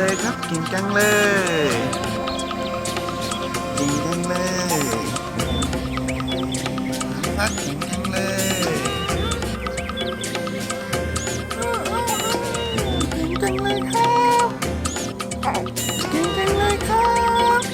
เก่งจังเลยดีจังเลยน้องพักเก่งจังเลยเก่งจังเลยครับเก่งจังเลยครับ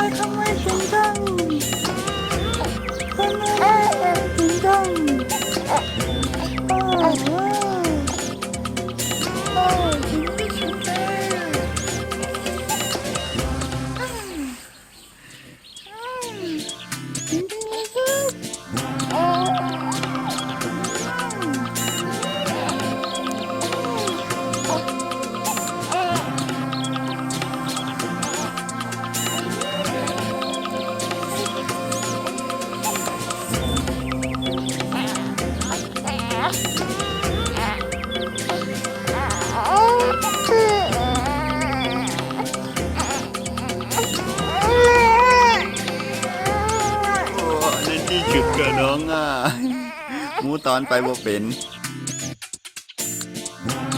คนอะไที่ฉุดกับน้องอะมูตอนไปบ่เป็น